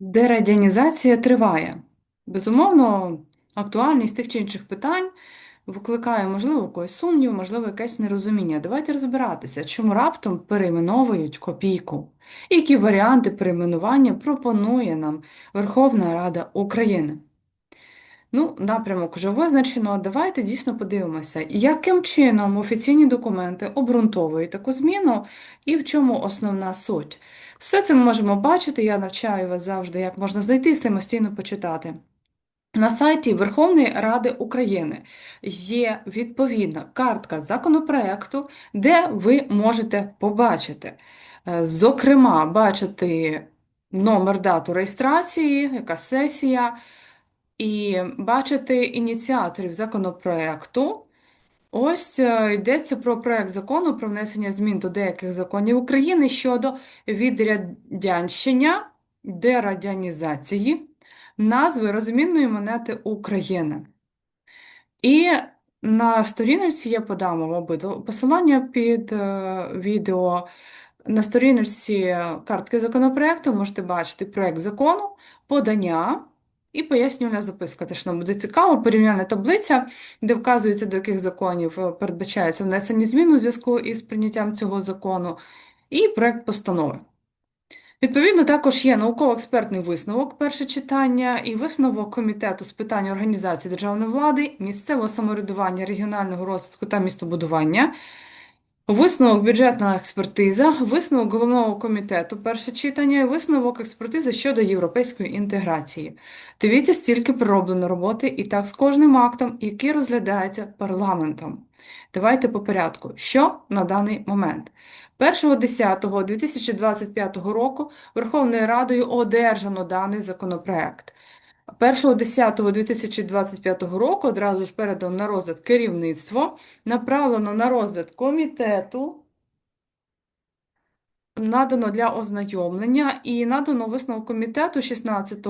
Дерадянізація триває. Безумовно, актуальність тих чи інших питань викликає, можливо, якийсь сумнів, можливо, якесь нерозуміння. Давайте розбиратися, чому раптом перейменовують копійку, які варіанти перейменування пропонує нам Верховна Рада України. Ну, напрямок вже визначено. Давайте дійсно подивимося, яким чином офіційні документи обґрунтовують таку зміну і в чому основна суть. Все це ми можемо бачити. Я навчаю вас завжди, як можна знайти самостійно почитати. На сайті Верховної Ради України є відповідна картка законопроекту, де ви можете побачити, е, зокрема, бачити номер дату реєстрації, яка сесія. І бачити ініціаторів законопроекту. Ось е, йдеться про проект закону про внесення змін до деяких законів України щодо відрядянщення, дерадянізації, назви розмінної монети України. І на сторіночці я подам вам обидва посилання під е, відео. На сторіночці картки законопроекту можете бачити проект закону, подання. І пояснювальна записка теж нам буде цікаво, порівняльна таблиця, де вказується, до яких законів е, передбачається внесення змін у зв'язку із прийняттям цього закону, і проект постанови. Відповідно, також є науково-експертний висновок перше читання і висновок Комітету з питань організації державної влади, місцевого самоврядування, регіонального розвитку та містобудування. Висновок бюджетна експертиза, висновок головного комітету, перше читання, і висновок експертизи щодо європейської інтеграції. Дивіться, стільки пророблено роботи і так з кожним актом, який розглядається парламентом. Давайте по порядку. Що на даний момент? 1.10.2025 року Верховною Радою одержано даний законопроект. 1.10.2025 року одразу ж передано на розгляд керівництво, направлено на розгляд комітету, надано для ознайомлення і надано висновок комітету 16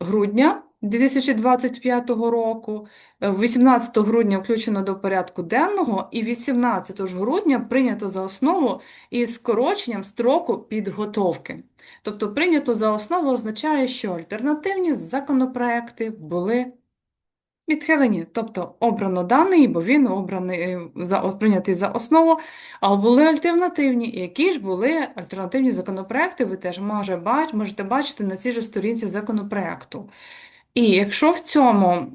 грудня 2025 року, 18 грудня включено до порядку денного і 18 грудня прийнято за основу із скороченням строку підготовки. Тобто прийнято за основу означає, що альтернативні законопроекти були відхилені, тобто обрано даний, бо він обраний за прийнятий за основу, а були альтернативні. Які ж були альтернативні законопроекти, ви теж можете бачити на цій же сторінці законопроекту. І якщо в цьому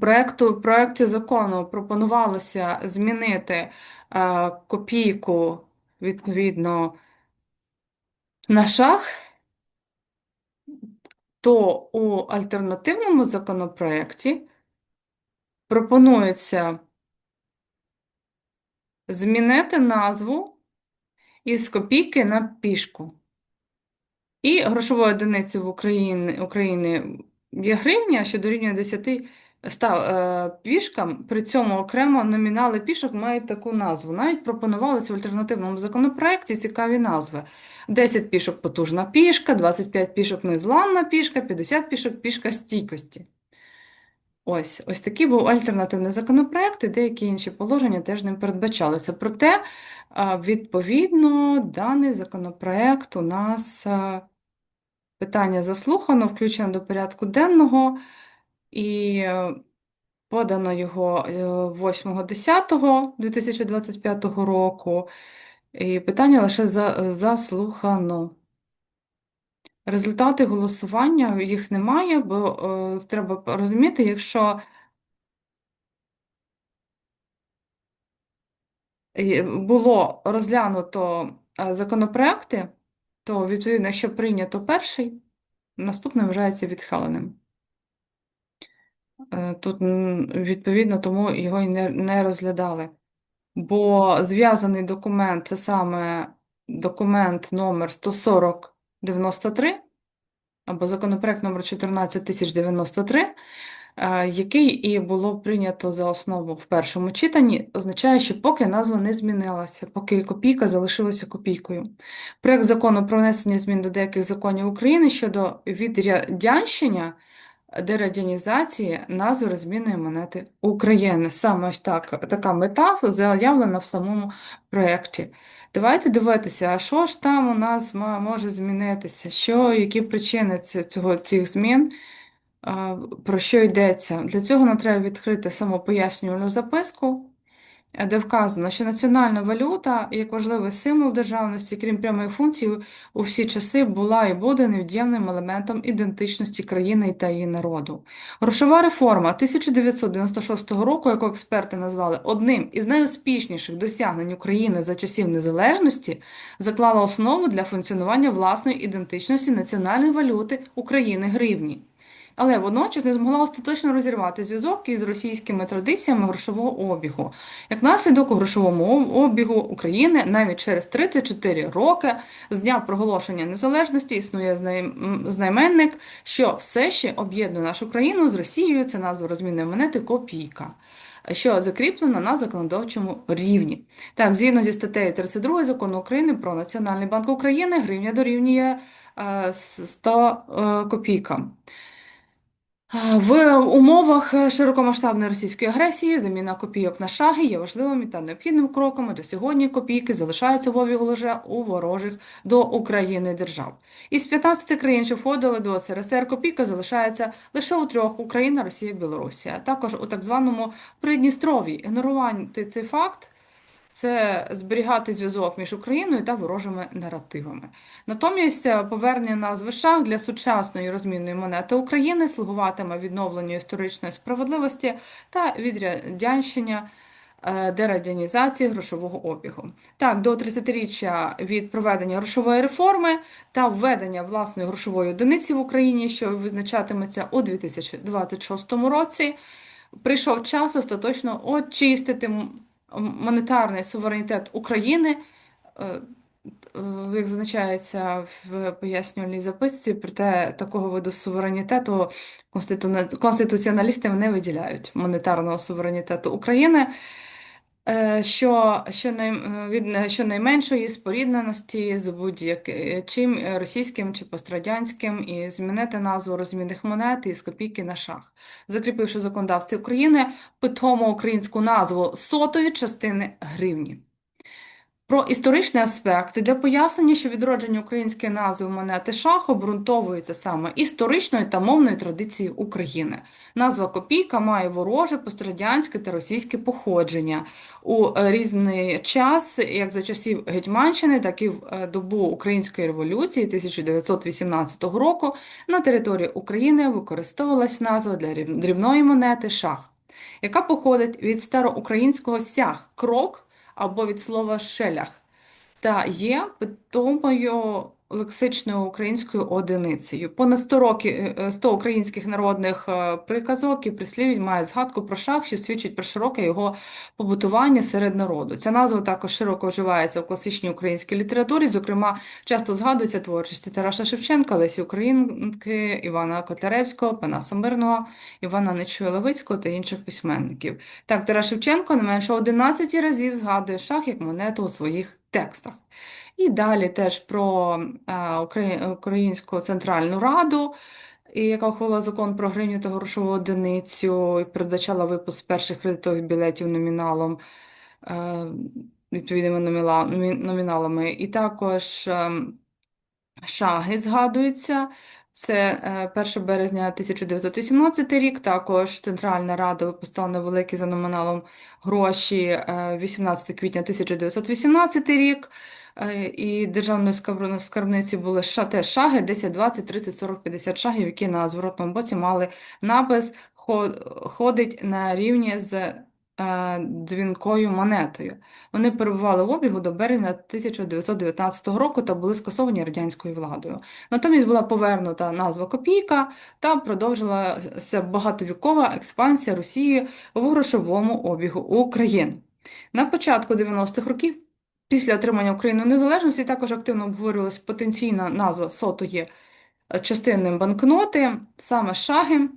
проекту, проекті закону пропонувалося змінити е, копійку відповідно на шах, то у альтернативному законопроекті пропонується змінити назву із копійки на пішку. І грошовою одиницею в Україні, України є гривня, що дорівнює 10 став, е, пішкам, при цьому окремо номінали пішок мають таку назву. Навіть пропонувалися в альтернативному законопроекті цікаві назви. 10 пішок потужна пішка, 25 пішок незламна пішка, 50 пішок пішка стійкості. Ось ось такий був альтернативний законопроект, і деякі інші положення теж ним передбачалися. Проте, відповідно, даний законопроект у нас питання заслухано, включено до порядку денного, і е, подано його 8.10.2025 року, і питання лише заслухано. Результати голосування їх немає, бо е, треба розуміти, якщо було розглянуто е, законопроекти, то відповідно, якщо прийнято перший, наступний вважається відхиленим. Е, тут, відповідно, тому його і не, розглядали. Бо зв'язаний документ це саме документ номер 14093 або законопроект номер 14093, е, який і було прийнято за основу в першому читанні, означає, що поки назва не змінилася, поки копійка залишилася копійкою. Проект закону про внесення змін до деяких законів України щодо відрядянщення дерадянізації назви розмінної монети України. Саме ось так, така мета заявлена в самому проєкті. Давайте дивитися, а що ж там у нас може змінитися, що, які причини цього, цих змін, про що йдеться. Для цього нам треба відкрити самопояснювальну записку. Е, де вказано, що національна валюта як важливий символ державності, крім прямої функції, у всі часи була і буде невід'ємним елементом ідентичності країни та її народу. Грошова реформа 1996 року, яку експерти назвали одним із найуспішніших досягнень України за часів незалежності, заклала основу для функціонування власної ідентичності національної валюти України гривні але водночас не змогла остаточно розірвати зв'язок із російськими традиціями грошового обігу. Як наслідок у грошовому обігу України навіть через 34 роки з дня проголошення незалежності існує знайменник, що все ще об'єднує нашу країну з Росією. Це назва розмінної монети Копійка. Що закріплено на законодавчому рівні. Так, згідно зі статтею 32 закону України про Національний банк України, гривня дорівнює 100 е, копійкам. В умовах широкомасштабної російської агресії заміна копійок на шаги є важливим та необхідним кроком, адже сьогодні копійки залишаються в обігу лише у ворожих до України держав. Із 15 країн, що входили до СРСР, копійка залишається лише у трьох Україна, Росія, Білорусія. Також у так званому Придністров'ї. Ігнорувати цей факт це зберігати зв'язок між Україною та ворожими наративами. Натомість е, повернення назви шах для сучасної розмінної монети України слугуватиме відновленню історичної справедливості та відрядянщення е, дерадянізації грошового обігу. Так, до 30-річчя від проведення грошової реформи та введення власної грошової одиниці в Україні, що визначатиметься у 2026 році, прийшов час остаточно очистити монетарний суверенітет України, е, е, як зазначається в пояснювальній записці, проте такого виду суверенітету конституціоналісти не виділяють монетарного суверенітету України. Е, що що, най, від щонайменшої спорідненості з будь-яким російським чи пострадянським і змінити назву розмінних монет із копійки на шах, закріпивши в законодавстві України питому українську назву сотої частини гривні. Про історичний аспект для пояснення, що відродження української назви монети шах обґрунтовується саме історичною та мовною традицією України. Назва Копійка має вороже, пострадянське та російське походження у різний час, як за часів Гетьманщини, так і в е, добу Української революції 1918 року на території України використовувалась назва для дрібної монети шах, яка походить від староукраїнського сяг крок або від слова шелях, та є питомою лексичною українською одиницею. Понад 100 років 100 українських народних е, приказок і прислів'їв мають згадку про шах, що свідчить про широке його побутування серед народу. Ця назва також широко вживається в класичній українській літературі. Зокрема, часто згадується творчості Тараса Шевченка, Лесі Українки, Івана Котляревського, Панаса Мирного, Івана Нечуя Левицького та інших письменників. Так, Тарас Шевченко не менше 11 разів згадує шах як монету у своїх текстах. І далі теж про е, Українську Центральну Раду, яка ухвалила закон про гривню та грошову одиницю і передбачала випуск перших кредитових білетів номіналом, е, відповідними номіналами. І також ем, шаги згадуються. Це 1 е, березня 1918 рік. Також Центральна Рада випустила невеликі за номіналом гроші 18 е, квітня 1918 рік. Е, і державної скарбниці були теж шаги 10, 20, 30, 40, 50 шагів, які на зворотному боці мали напис ходить на рівні з Е, дзвінкою монетою. Вони перебували в обігу до березня 1919 року та були скасовані радянською владою. Натомість була повернута назва Копійка та продовжилася багатовікова експансія Росії в грошовому обігу України. На початку 90-х років, після отримання Україною незалежності, також активно обговорювалася потенційна назва сотої частини банкноти, саме шаги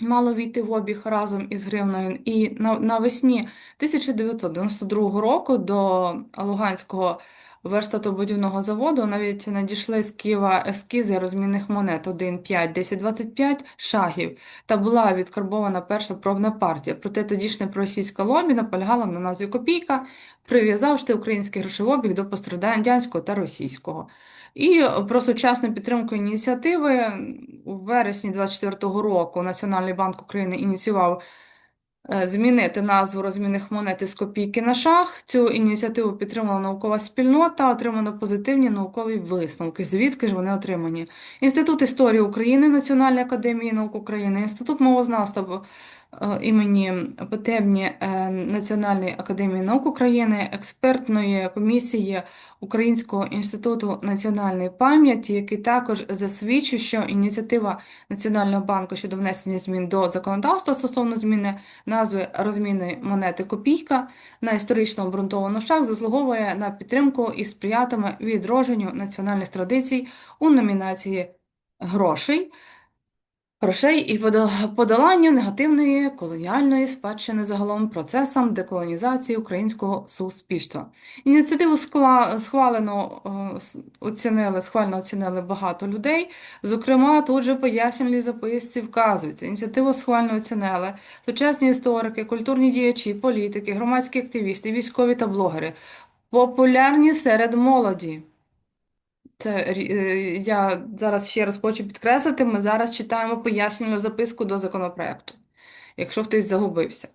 мало війти в обіг разом із гривною. І навесні 1992 року до Луганського верстатобудівного заводу навіть надійшли з Києва ескізи розмінних монет 1, 5, 10, 25 шагів, та була відкарбована перша пробна партія. Проте тодішня проросійська лобі наполягала на назві копійка, прив'язавши український грошовий обіг до пострадянського та російського. І про сучасну підтримку ініціативи у вересні 2024 року Національний банк України ініціював е, змінити назву розмінних монет із копійки на шах. Цю ініціативу підтримала наукова спільнота, отримано позитивні наукові висновки. Звідки ж вони отримані? Інститут історії України Національної академії наук України, Інститут мовознавства імені Потебні е, Національної академії наук України, експертної комісії Українського інституту національної пам'яті, який також засвідчив, що ініціатива Національного банку щодо внесення змін до законодавства стосовно зміни назви розмінної монети Копійка на історично обґрунтовану шах заслуговує на підтримку і сприятиме відродженню національних традицій у номінації грошей. Грошей і подо- подоланню негативної колоніальної спадщини загалом процесам деколонізації українського суспільства. Ініціативу скла- схвалено оцінили, схвально оцінили багато людей. Зокрема, тут же пояснювальній записці вказується. Ініціативу схвально оцінили сучасні історики, культурні діячі, політики, громадські активісти, військові та блогери, популярні серед молоді. Це е, я зараз ще раз хочу підкреслити, ми зараз читаємо пояснювальну записку до законопроекту, якщо хтось загубився.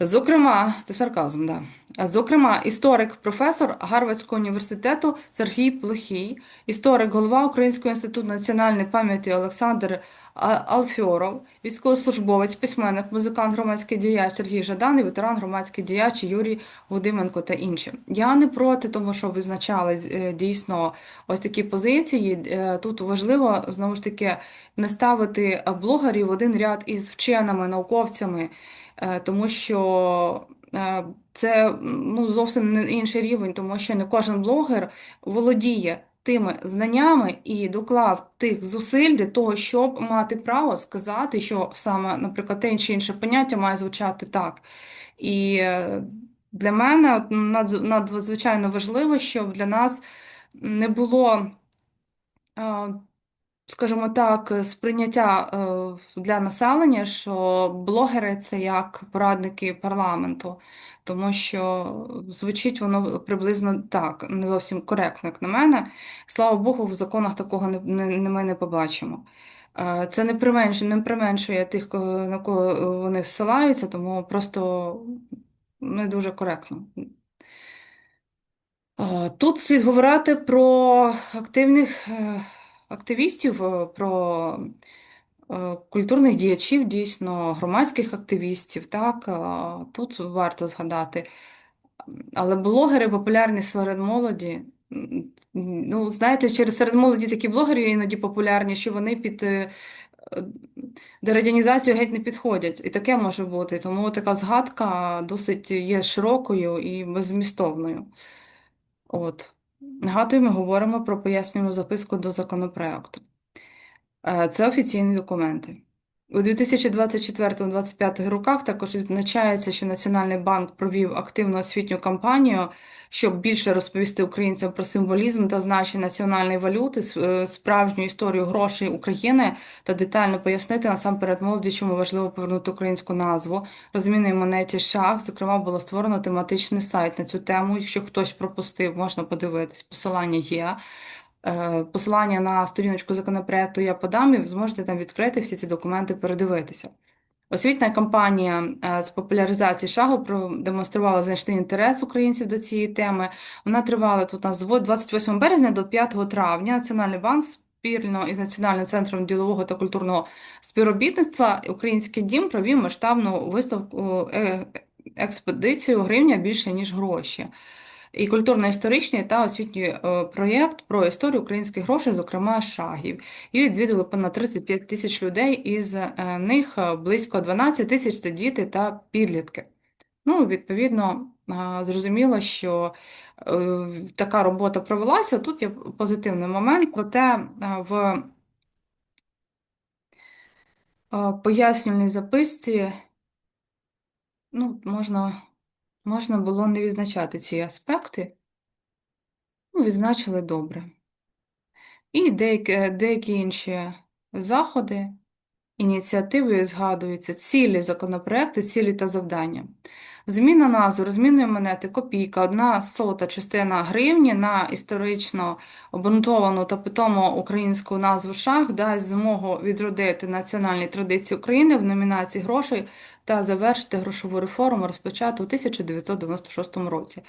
Зокрема, це сарказм, да. Зокрема, історик, професор Гарвардського університету Сергій Плохій, історик, голова Українського інституту національної пам'яті Олександр Алфьоров, військовослужбовець, письменник, музикант, громадський діяч Сергій Жадан і ветеран громадський діяч Юрій Гудименко та інші. Я не проти тому, що визначали е, дійсно ось такі позиції. Е, Тут важливо знову ж таки не ставити блогерів в один ряд із вченими, науковцями. Е, тому що е, це ну, зовсім не інший рівень, тому що не кожен блогер володіє тими знаннями і доклав тих зусиль для того, щоб мати право сказати, що саме, наприклад, те чи інше поняття має звучати так. І е, для мене надзвичайно важливо, щоб для нас не було. е, скажімо так, сприйняття е, для населення, що блогери це як порадники парламенту, тому що звучить воно приблизно так, не зовсім коректно, як на мене. Слава Богу, в законах такого не, не, не- ми не побачимо. Е, Це не применшує, не применшує тих, кого- на кого вони всилаються, тому просто не дуже коректно. Е, Тут слід говорити про активних е, активістів, е, про е, культурних діячів, дійсно, громадських активістів. Так, Е, тут варто згадати. Але блогери популярні серед молоді. Ну, знаєте, через серед молоді такі блогери іноді популярні, що вони під дерадянізацію геть не підходять. І таке може бути. Тому така згадка досить є широкою і беззмістовною. От. Нагадую, ми говоримо про пояснювальну записку до законопроекту. Е, Це офіційні документи. У 2024-2025 роках також відзначається, що Національний банк провів активну освітню кампанію, щоб більше розповісти українцям про символізм та значення національної валюти, е, справжню історію грошей України та детально пояснити насамперед молоді, чому важливо повернути українську назву. Розмінної монеті шах. Зокрема, було створено тематичний сайт на цю тему. Якщо хтось пропустив, можна подивитись. Посилання є. Е, Посилання на сторіночку законопроекту я подам, і ви зможете там відкрити всі ці документи, передивитися. Освітня кампанія е, з популяризації шагу продемонструвала значний інтерес українців до цієї теми. Вона тривала тут у нас з 28 березня до 5 травня. Національний банк спільно із Національним центром ділового та культурного співробітництва Український дім провів масштабну виставку е, експедицію Гривня більше ніж гроші і культурно-історичний та освітній е, проєкт про історію українських грошей, зокрема шагів. І відвідали понад 35 тисяч людей, із е, них е, близько 12 тисяч це діти та підлітки. Ну, відповідно, зрозуміло, що така робота провелася. Тут є позитивний момент, проте в пояснювальній записці ну, можна, можна було не відзначати ці аспекти. Ну, відзначили добре. І деякі, деякі інші заходи, ініціативи згадуються, цілі законопроекти, цілі та завдання. Зміна назви розмінної монети копійка, одна сота частина гривні на історично обґрунтовану та питому українську назву шах дасть змогу відродити національні традиції України в номінації грошей та завершити грошову реформу, розпочату у 1996 році.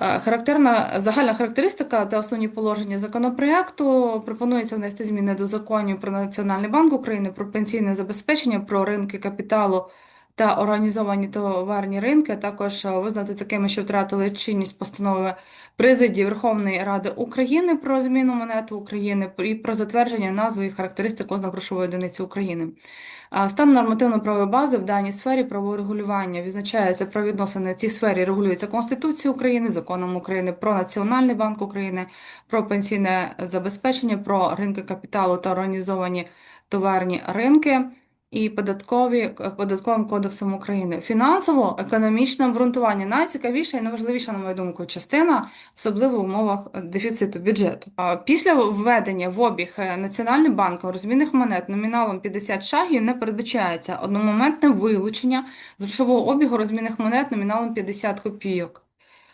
Е, Характерна загальна характеристика та основні положення законопроекту пропонується внести зміни до законів про Національний банк України, про пенсійне забезпечення, про ринки капіталу та організовані товарні ринки, також е, визнати такими, що втратили чинність постанови Президії Верховної Ради України про зміну монети України і про затвердження назви і характеристик ознак грошової одиниці України. А Стан нормативно-правової бази в даній сфері правового регулювання відзначається про відносини в цій сфері регулюється Конституцією України, законом України про Національний банк України, про пенсійне забезпечення, про ринки капіталу та організовані товарні ринки і податкові податковим кодексом України. Фінансово-економічне обґрунтування найцікавіша і найважливіша, на мою думку, частина, особливо в умовах дефіциту бюджету. Після введення в обіг е, Національним банком розмінних монет номіналом 50 шагів не передбачається одномоментне вилучення з грошового обігу розмінних монет номіналом 50 копійок.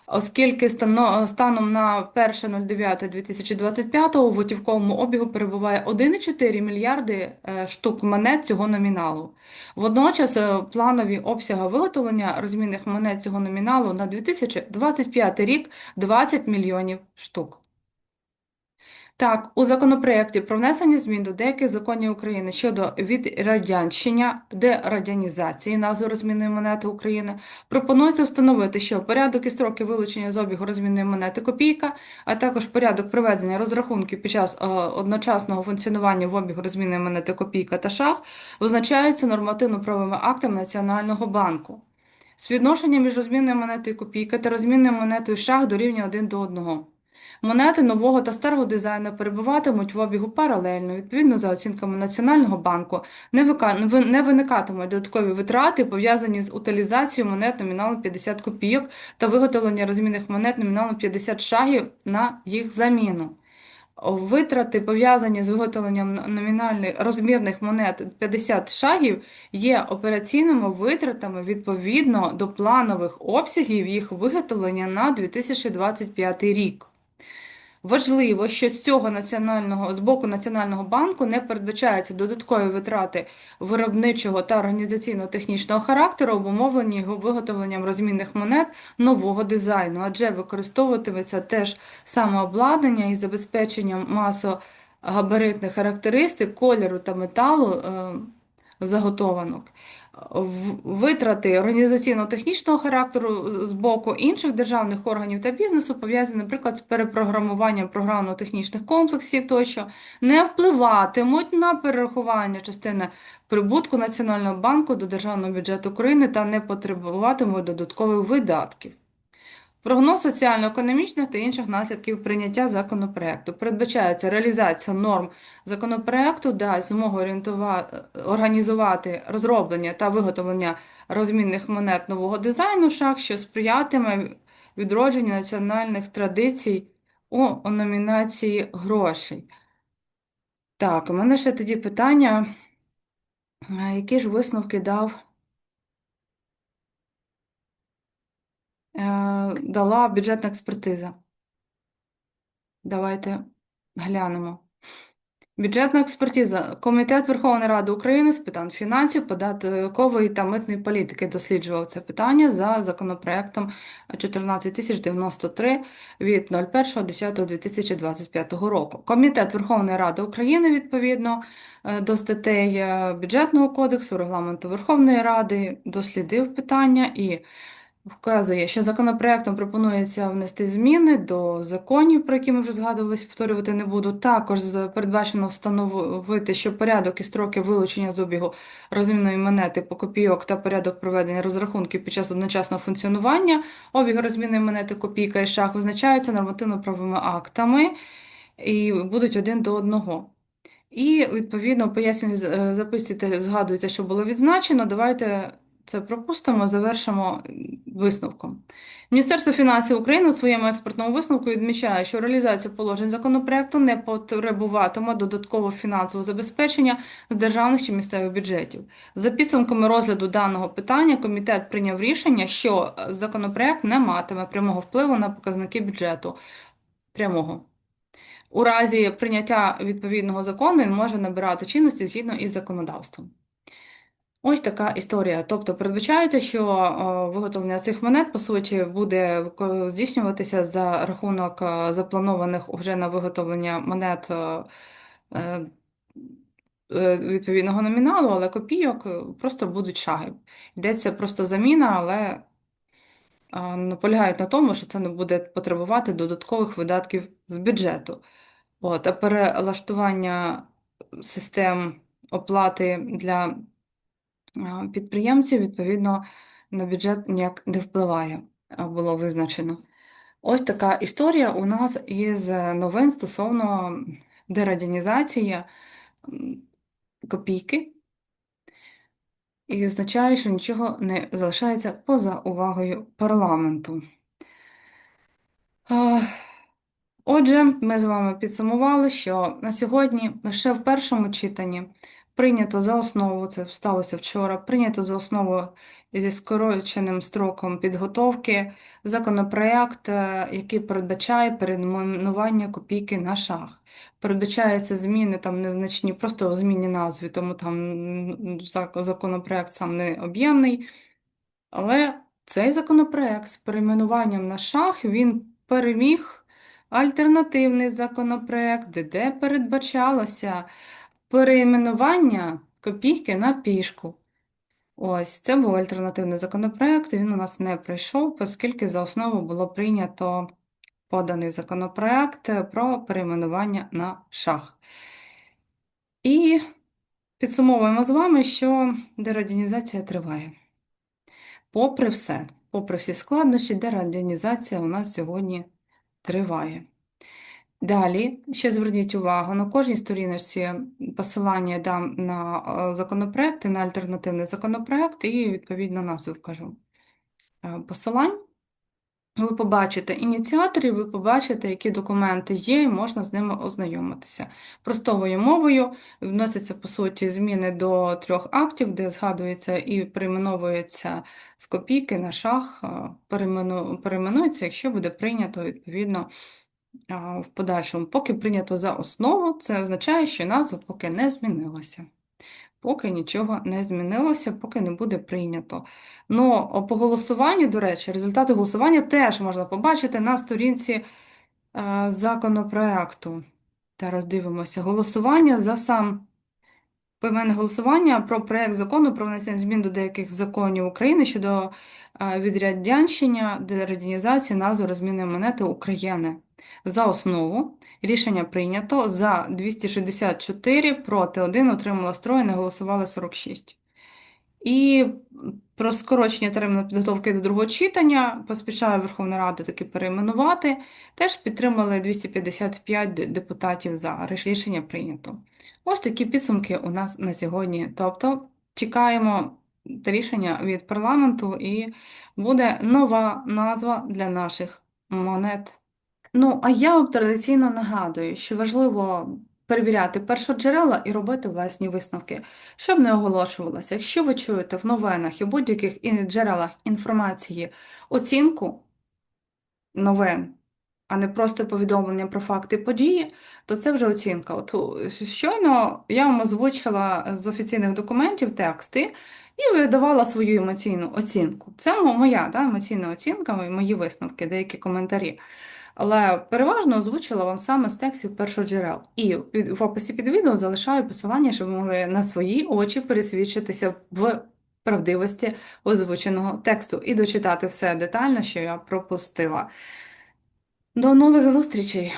Оскільки станом на 1.09.2025 у готівковому обігу перебуває 1,4 мільярди е, штук монет цього номіналу. Водночас е, планові обсяги виготовлення розмінних монет цього номіналу на 2025 рік 20 мільйонів штук. Так, у законопроєкті про внесення змін до деяких законів України щодо відрадянщення, дерадянізації назви розмінної монети України пропонується встановити, що порядок і строки вилучення з обігу розмінної монети копійка, а також порядок проведення розрахунків під час е, одночасного функціонування в обігу розмінної монети копійка та шах визначаються нормативно-правовими актами Національного банку. Співвідношення між розмінною монетою копійка та розмінною монетою шах дорівнює один до одного. Монети нового та старого дизайну перебуватимуть в обігу паралельно, відповідно за оцінками Національного банку, не, вика... не виникатимуть додаткові витрати, пов'язані з утилізацією монет номіналом 50 копійок та виготовлення розмінних монет номіналом 50 шагів на їх заміну. Витрати, пов'язані з виготовленням номінальних розмірних монет 50 шагів, є операційними витратами відповідно до планових обсягів їх виготовлення на 2025 рік. Важливо, що з цього національного з боку Національного банку не передбачаються додаткові витрати виробничого та організаційно-технічного характеру, обумовлені його виготовленням розмінних монет нового дизайну, адже використовуватиметься теж саме обладнання і забезпеченням масогабаритних характеристик, кольору та металу е, заготованок витрати організаційно-технічного характеру з боку інших державних органів та бізнесу пов'язані, наприклад, з перепрограмуванням програмно-технічних комплексів тощо, не впливатимуть на перерахування частини прибутку Національного банку до Державного бюджету України та не потребуватимуть додаткових видатків. Прогноз соціально-економічних та інших наслідків прийняття законопроекту. Передбачається реалізація норм законопроекту, дасть змогу організувати розроблення та виготовлення розмінних монет нового дизайну шаг, що сприятиме відродженню національних традицій у номінації грошей. Так, у мене ще тоді питання, які ж висновки дав? Дала бюджетна експертиза. Давайте глянемо. Бюджетна експертиза. Комітет Верховної Ради України з питань фінансів, податкової та митної політики досліджував це питання за законопроектом 14093 від 01.10.2025 року. Комітет Верховної Ради України відповідно е, до статей е, бюджетного кодексу, регламенту Верховної Ради дослідив питання і Вказує, що законопроектом пропонується внести зміни до законів, про які ми вже згадувалися, повторювати не буду. Також передбачено встановити, що порядок і строки вилучення з обігу розмінної монети по копійок та порядок проведення розрахунків під час одночасного функціонування обігу розмінної монети копійка і шах визначаються нормативно-правовими актами і будуть один до одного. І, відповідно, пояснює записці згадується, що було відзначено. Давайте це пропустимо, завершимо висновком. Міністерство фінансів України у своєму експертному висновку відмічає, що реалізація положень законопроекту не потребуватиме додаткового фінансового забезпечення з державних чи місцевих бюджетів. За підсумками розгляду даного питання, комітет прийняв рішення, що законопроект не матиме прямого впливу на показники бюджету. Прямого. У разі прийняття відповідного закону він може набирати чинності згідно із законодавством. Ось така історія. Тобто передбачається, що е, виготовлення цих монет, по суті, буде здійснюватися за рахунок е, запланованих вже на виготовлення монет е, відповідного номіналу, але копійок просто будуть шаги. Йдеться просто заміна, але наполягають на тому, що це не буде потребувати додаткових видатків з бюджету. От, а перелаштування систем оплати для підприємців, відповідно, на бюджет ніяк не впливає, було визначено. Ось така історія у нас із новин стосовно дерадянізації копійки, і означає, що нічого не залишається поза увагою парламенту. Отже, ми з вами підсумували, що на сьогодні лише в першому читанні прийнято за основу, це сталося вчора, прийнято за основу зі скороченим строком підготовки законопроект, е, який передбачає перейменування копійки на шах. Передбачаються зміни там незначні, просто у зміні назви, тому там законопроект сам не об'ємний. Але цей законопроект з перейменуванням на шах він переміг альтернативний законопроект, де передбачалося перейменування копійки на пішку. Ось це був альтернативний законопроект, він у нас не пройшов, оскільки за основу було прийнято поданий законопроект про перейменування на шах. І підсумовуємо з вами, що дерадянізація триває. Попри все, попри всі складнощі, дерадянізація у нас сьогодні триває. Далі, ще зверніть увагу, на кожній сторіночці посилання я дам на е, законопроекти, на альтернативний законопроект і, відповідно, назву вкажу е, посилань. Ви побачите ініціаторів, ви побачите, які документи є, і можна з ними ознайомитися. Простовою мовою вносяться, по суті, зміни до трьох актів, де згадується і перейменовується з копійки на шах, е, перейменується, якщо буде прийнято, відповідно, в подальшому. Поки прийнято за основу, це означає, що назва поки не змінилася. Поки нічого не змінилося, поки не буде прийнято. Ну, по голосуванню, до речі, результати голосування теж можна побачити на сторінці е, законопроекту. Зараз дивимося. Голосування за сам Поіменне голосування про проект закону про внесення змін до деяких законів України щодо е, відрядянщення, дерадянізації назви розмінної монети України. За основу рішення прийнято за 264, проти 1, утримала строю, не голосували 46. І про скорочення терміну підготовки до другого читання поспішає Верховна Рада таки перейменувати. Теж підтримали 255 депутатів за. Рішення прийнято. Ось такі підсумки у нас на сьогодні. Тобто чекаємо рішення від парламенту і буде нова назва для наших монет. Ну, а я вам традиційно нагадую, що важливо перевіряти першоджерела і робити власні висновки, щоб не оголошувалося. Якщо ви чуєте в новинах і будь-яких джерелах інформації оцінку новин, а не просто повідомлення про факти події, то це вже оцінка. От щойно я вам озвучила з офіційних документів тексти і видавала свою емоційну оцінку. Це моя да, емоційна оцінка, мої висновки, деякі коментарі. Але переважно озвучила вам саме з текстів першоджерел. І в описі під відео залишаю посилання, щоб ви могли на свої очі пересвідчитися в правдивості озвученого тексту і дочитати все детально, що я пропустила. До нових зустрічей!